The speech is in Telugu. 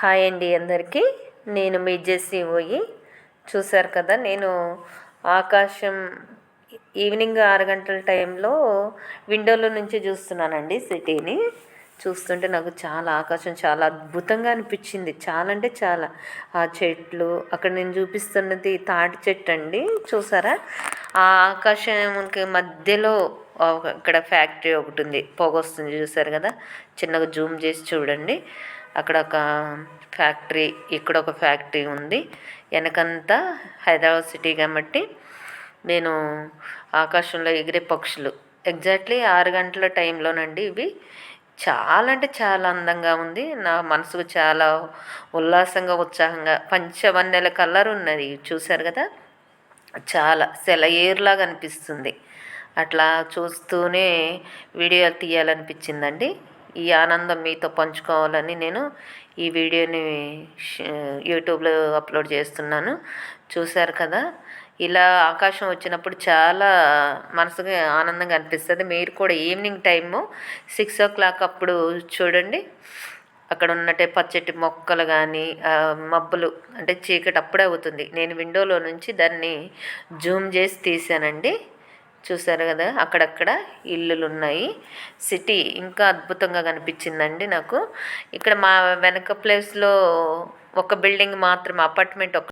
హాయ్ అండి అందరికీ. నేను మీ జెస్సీ పోయి చూశారు కదా నేను ఆకాశం ఈవినింగ్ ఆరు గంటల టైంలో విండోలో నుంచి చూస్తున్నానండి సిటీని. చూస్తుంటే నాకు చాలా ఆకాశం చాలా అద్భుతంగా అనిపించింది. చాలా అంటే చాలా. ఆ చెట్లు అక్కడ నేను చూపిస్తున్నది తాటి చెట్టు అండి. చూసారా? ఆ ఆకాశంకి మధ్యలో ఇక్కడ ఫ్యాక్టరీ ఒకటి ఉంది. పొగ వస్తుంది చూసారు కదా? చిన్నగా జూమ్ చేసి చూడండి. అక్కడ ఒక ఫ్యాక్టరీ ఇక్కడ ఒక ఫ్యాక్టరీ ఉంది. వెనకంతా హైదరాబాద్ సిటీ కాబట్టి నేను ఆకాశంలో ఎగిరే పక్షులు. ఎగ్జాక్ట్లీ ఆరు గంటల టైంలోనండి ఇవి. చాలా అంటే చాలా అందంగా ఉంది. నా మనసుకు చాలా ఉల్లాసంగా ఉత్సాహంగా పంచవన్నెల కలర్ ఉన్నది. చూశారు కదా? చాలా సెలయేరులాగా అనిపిస్తుంది. అట్లా చూస్తూనే వీడియో తీయాలనిపించిందండి. ఈ ఆనందం మీతో పంచుకోవాలని నేను ఈ వీడియోని యూట్యూబ్లో అప్లోడ్ చేస్తున్నాను. చూశారు కదా? ఇలా ఆకాశం వచ్చినప్పుడు చాలా మనసుకి ఆనందంగా అనిపిస్తుంది. మీరు కూడా evening time six o'clock అప్పుడు చూడండి. అక్కడ ఉన్నట్టే పచ్చటి మొక్కలు కానీ మబ్బులు అంటే చీకటి అప్పుడే అవుతుంది. నేను విండోలో నుంచి దాన్ని జూమ్ చేసి తీసానండి చూసారు కదా అక్కడక్కడ ఇల్లులు ఉన్నాయి సిటీ ఇంకా అద్భుతంగా కనిపించిందండి నాకు. ఇక్కడ మా వెనక ప్లేస్లో ఒక బిల్డింగ్ మాత్రం అపార్ట్మెంట్ ఒక